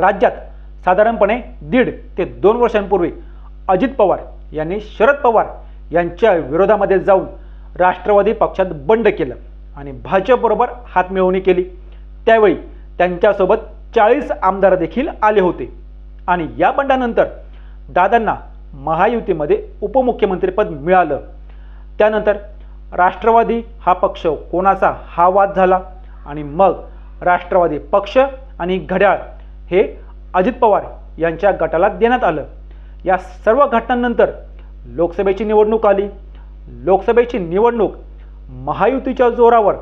राज्यात साधारणपणे दीड ते दोन वर्षांपूर्वी अजित पवार यांनी शरद पवार यांच्या विरोधामध्ये जाऊन राष्ट्रवादी पक्षात बंड केलं आणि भाजपबरोबर हातमिळवणी केली. त्यावेळी त्यांच्यासोबत चाळीस आमदार देखील आले होते. आणि या बंडानंतर दादांना महायुतीमध्ये उपमुख्यमंत्रीपद मिळालं. त्यानंतर राष्ट्रवादी हा पक्ष कोणाचा? हा वाद झाला. आणि मग राष्ट्रवादी पक्ष आणि घड्याळ हे अजित पवार यांच्या गटाला देण्यात आलं. या सर्व घटनांनंतर लोकसभेची निवडणूक आली. लोकसभेची निवडणूक महायुतीच्या जोरावर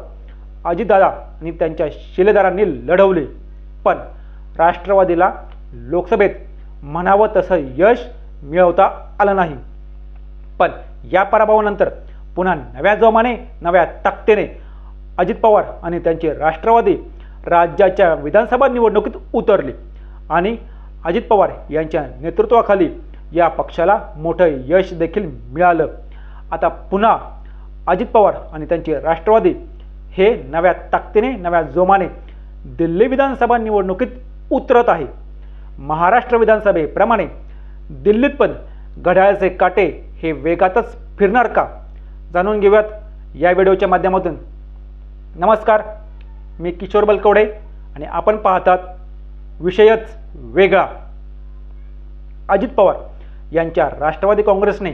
अजितदादा आणि त्यांच्या शिलेदारांनी लढवली. पण राष्ट्रवादीला लोकसभेत म्हणावं तसं यश मिळवता आलं नाही. पण या पराभवानंतर पुन्हा नव्या जोमाने नव्या ताकदीने अजित पवार आणि त्यांचे राष्ट्रवादी राज्याच्या विधानसभा निवडणुकीत उतरले. आणि अजित पवार यांच्या नेतृत्वाखाली या पक्षाला मोठं यश देखील मिळालं. आता पुन्हा अजित पवार आणि त्यांचे राष्ट्रवादी हे नव्या ताकदीने नव्या जोमाने दिल्ली विधानसभा निवडणुकीत उतरत आहे. महाराष्ट्र विधानसभेप्रमाणे दिल्लीत पण घड्याळाचे काटे हे वेगातच फिरणार का? जाणून घेऊयात या व्हिडिओच्या माध्यमातून. नमस्कार. मी किशोर बलकवडे आणि आपण पाहतात विषयच वेगळा. अजित पवार यांच्या राष्ट्रवादी काँग्रेसने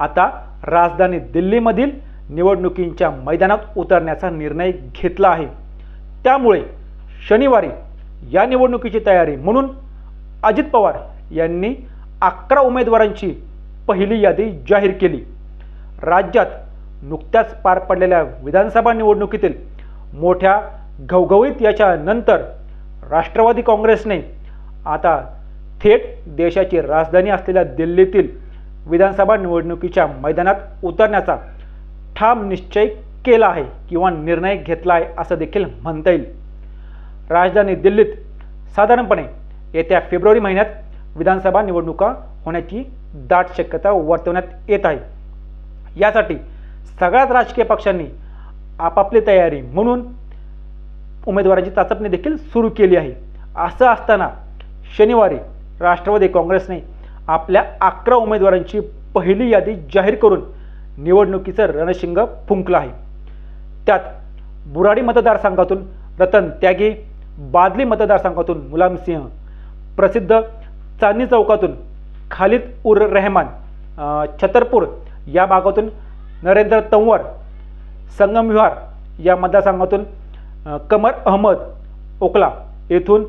आता राजधानी दिल्लीमधील निवडणुकींच्या मैदानात उतरण्याचा निर्णय घेतला आहे. त्यामुळे शनिवारी या निवडणुकीची तयारी म्हणून अजित पवार यांनी अकरा उमेदवारांची पहिली यादी जाहीर केली. राज्यात नुकत्याच पार पडलेल्या विधानसभा निवडणुकीतील मोठ्या घवघवीत याच्यानंतर राष्ट्रवादी काँग्रेसने आता थेट देशाची राजधानी असलेल्या दिल्लीतील विधानसभा निवडणुकीच्या मैदानात उतरण्याचा ठाम निश्चय केला आहे किंवा निर्णय घेतला आहे असं देखील म्हणता येईल. राजधानी दिल्लीत साधारणपणे येत्या फेब्रुवारी महिन्यात विधानसभा निवडणुका होण्याची दाट शक्यता वर्तवण्यात येत आहे. यासाठी सगळ्याच राजकीय पक्षांनी आपापली तयारी म्हणून उमेदवारांची चाचपणी देखील सुरू केली आहे. असं असताना शनिवारी राष्ट्रवादी काँग्रेसने आपल्या अकरा उमेदवारांची पहिली यादी जाहीर करून निवडणुकीचं रणशिंग फुंकलं आहे. त्यात बुराडी मतदारसंघातून रतन त्यागी बादली मतदारसंघातून मुलामसिंह प्रसिद्ध चांदणी चौकातून खालिद उर रहमान छतरपूर या भागातून नरेंद्र तंवर संगमविहार या मतदारसंघातून कमर अहमद ओकला येथून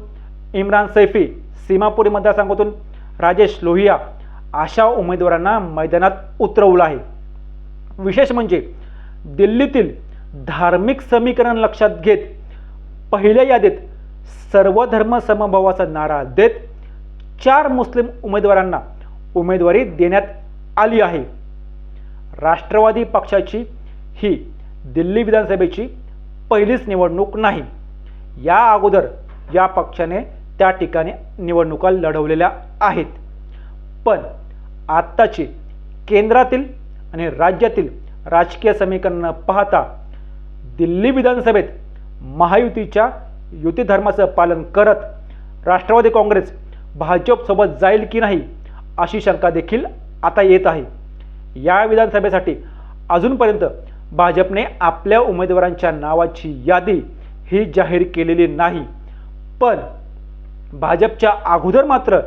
इम्रान सैफी सीमापुरी मतदारसंघातून राजेश लोहिया अशा उमेदवारांना मैदानात उतरवलं आहे. विशेष म्हणजे दिल्लीतील धार्मिक समीकरण लक्षात घेत पहिल्या यादीत सर्वधर्म समभावाचा नारा देत चार मुस्लिम उमेदवारांना उमेदवारी देण्यात आली आहे. राष्ट्रवादी पक्षाची ही दिल्ली विधानसभेची पहिलीच निवडणूक नाही. या अगोदर या पक्षाने त्या ठिकाणी निवडणुका लढवलेल्या आहेत. पण आत्ताची केंद्रातील आणि राज्यातील राजकीय समीकरणं पाहता दिल्ली विधानसभेत महायुतीच्या युतीधर्माचं पालन करत राष्ट्रवादी काँग्रेस भाजपसोबत जाईल की नाही अशी शंका देखील आता येत आहे. या विधानसभेसाठी अजूनपर्यंत भाजपने आपल्या उमेदवारांच्या नावाची यादी ही जाहीर केलेली नाही. पण भाजपच्या अगोदर मात्र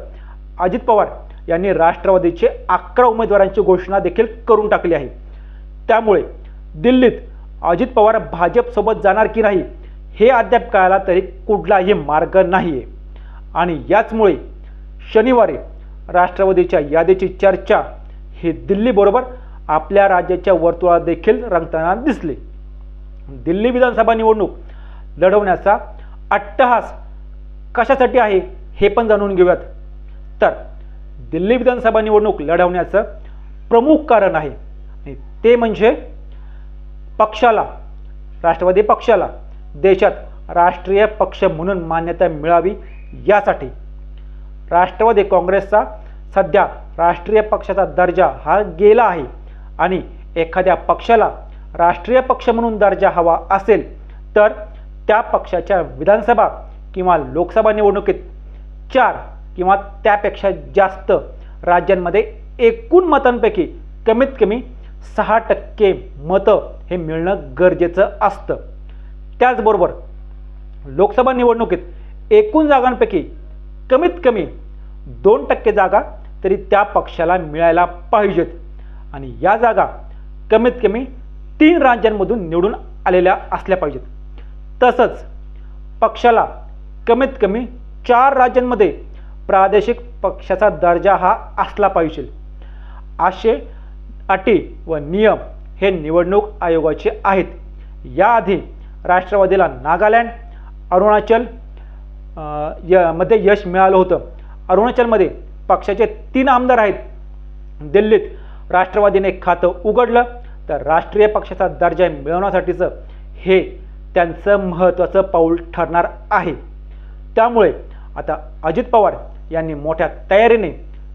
अजित पवार यांनी राष्ट्रवादीचे अकरा उमेदवारांची घोषणा देखील करून टाकली आहे. त्यामुळे दिल्लीत अजित पवार भाजपसोबत जाणार की नाही हे अद्याप कळायला तरी कुठलाही मार्ग नाही आहे आणि याचमुळे शनिवारी राष्ट्रवादीच्या यादीची चर्चा ही दिल्लीबरोबर आपल्या राज्याच्या वर्तुळात देखील रंगताना दिसले. दिल्ली विधानसभा निवडणूक लढवण्याचा अट्टहास कशासाठी आहे हे पण जाणून घेऊयात. तर दिल्ली विधानसभा निवडणूक लढवण्याचं प्रमुख कारण आहे. आणि ते म्हणजे पक्षाला राष्ट्रवादी पक्षाला देशात राष्ट्रीय पक्ष म्हणून मान्यता मिळावी यासाठी. राष्ट्रवादी काँग्रेसचा सध्या राष्ट्रीय पक्षाचा दर्जा हा गेला आहे. आणि एखाद्या पक्षाला राष्ट्रीय पक्ष म्हणून दर्जा हवा असेल तर त्या पक्षाच्या विधानसभा किंवा लोकसभा निवडणुकीत चार किंवा त्यापेक्षा जास्त राज्यांमध्ये एकूण मतांपैकी कमीत कमी सहा टक्के मतं हे मिळणं गरजेचं असतं. त्याचबरोबर लोकसभा निवडणुकीत एकूण जागांपैकी कमीत कमी दोन टक्के जागा तरी त्या पक्षाला मिळायला पाहिजेत. आणि या जागा कमीत कमी तीन राज्यांमधून निवडून आलेल्या असल्या पाहिजेत. तसंच पक्षाला कमीत कमी चार राज्यांमध्ये प्रादेशिक पक्षाचा दर्जा हा असला पाहिजे. असे अटी व नियम हे निवडणूक आयोगाचे आहेत. याआधी राष्ट्रवादीला नागालँड अरुणाचल य मध्ये यश मिळालं होतं. अरुणाचलमध्ये पक्षाचे तीन आमदार आहेत. दिल्लीत राष्ट्रवादीने खातं उघडलं तर राष्ट्रीय पक्षाचा दर्जा मिळवण्यासाठीचं हे त्यांचं महत्त्वाचं पाऊल ठरणार आहे. त्यामुळे आता अजित पवार यांनी मोठ्या तयारीने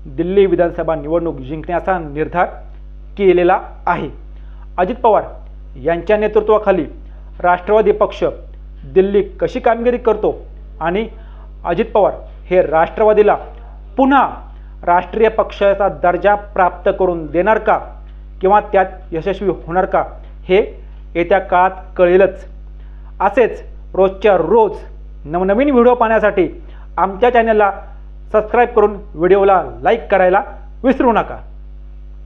दिल्ली विधानसभा निवडणूक जिंकण्याचा निर्धार केलेला आहे. अजित पवार यांच्या नेतृत्वाखाली राष्ट्रवादी पक्ष दिल्ली कशी कामगिरी करतो आणि अजित पवार हे राष्ट्रवादीला पुन्हा राष्ट्रीय पक्षाचा दर्जा प्राप्त करून देणार का? किंवा त्यात यशस्वी होणार का? हे येत्या काळात कळेलच. असेच रोजच्या रोज नवनवीन व्हिडिओ पाहण्यासाठी आमच्या चॅनलला सबस्क्राईब करून व्हिडिओला लाईक करायला विसरू नका.